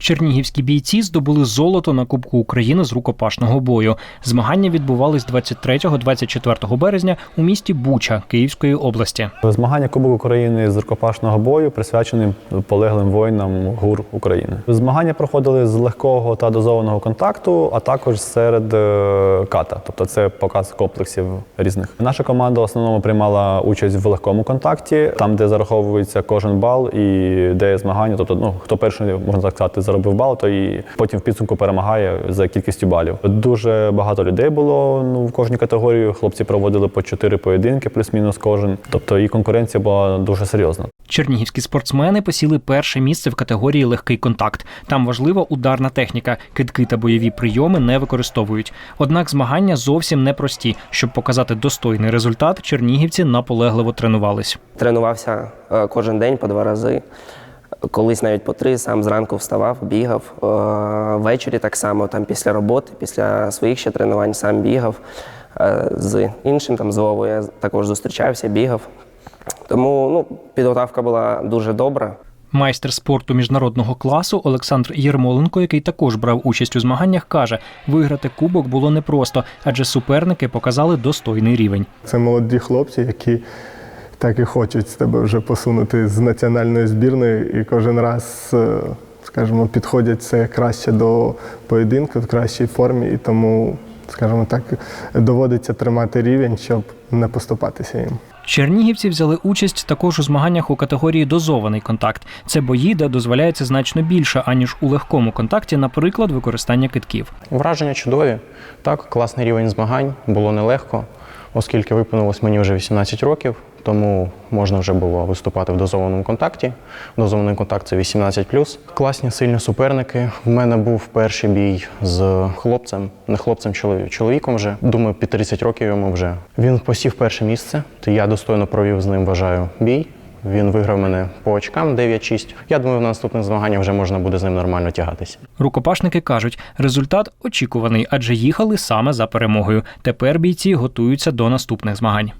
Чернігівські бійці здобули золото на Кубку України з рукопашного бою. Змагання відбувались 23-24 березня у місті Буча Київської області. Змагання Кубок України з рукопашного бою присвячені полеглим воїнам ГУР України. Змагання проходили з легкого та дозованого контакту, а також серед е, ката, тобто це показ комплексів різних. Наша команда в основному приймала участь в легкому контакті, там, де зараховується кожен бал і де є змагання. Тобто, ну хто перший можна так сказати, заробив бал, то і потім в підсумку перемагає за кількістю балів. Дуже багато людей було ну в кожній категорії. Хлопці проводили по чотири поєдинки, плюс-мінус кожен. Тобто і конкуренція була дуже серйозна. Чернігівські спортсмени посіли перше місце в категорії легкий контакт. Там важлива ударна техніка. Кидки та бойові прийоми не використовують. Однак змагання зовсім непрості. Щоб показати достойний результат, чернігівці наполегливо тренувались. Тренувався е, кожен день по два рази. Колись навіть по три, сам зранку вставав, бігав. Е, Ввечері так само, там після роботи, після своїх ще тренувань сам бігав. Е, З іншим там з Вовою я також зустрічався, бігав. Тому ну, підготовка була дуже добра. Майстер спорту міжнародного класу Олександр Єрмоленко, який також брав участь у змаганнях, каже: виграти кубок було непросто, адже суперники показали достойний рівень. Це молоді хлопці, які так і хочуть з тебе вже посунути з національної збірної, і кожен раз, е, скажімо, підходять все краще до поєдинку в кращій формі, і тому, скажімо так, доводиться тримати рівень, щоб не поступатися їм. Чернігівці взяли участь також у змаганнях у категорії дозований контакт. Це бої, де дозволяється значно більше, аніж у легкому контакті, наприклад, використання китків. Враження чудові. Так, класний рівень змагань, було нелегко, оскільки виповнилось мені вже 18 років, тому можна вже було виступати в дозованому контакті. Дозований контакт це 18 Класні сильні суперники. В мене був перший бій з хлопцем, не хлопцем, чолові- чоловіком вже. Думаю, під 30 років йому вже. Він посів перше місце, я достойно провів з ним, вважаю, бій. Він виграв мене по очкам 9-6. Я думаю, в наступних змаганнях вже можна буде з ним нормально тягатися. Рукопашники кажуть, результат очікуваний, адже їхали саме за перемогою. Тепер бійці готуються до наступних змагань.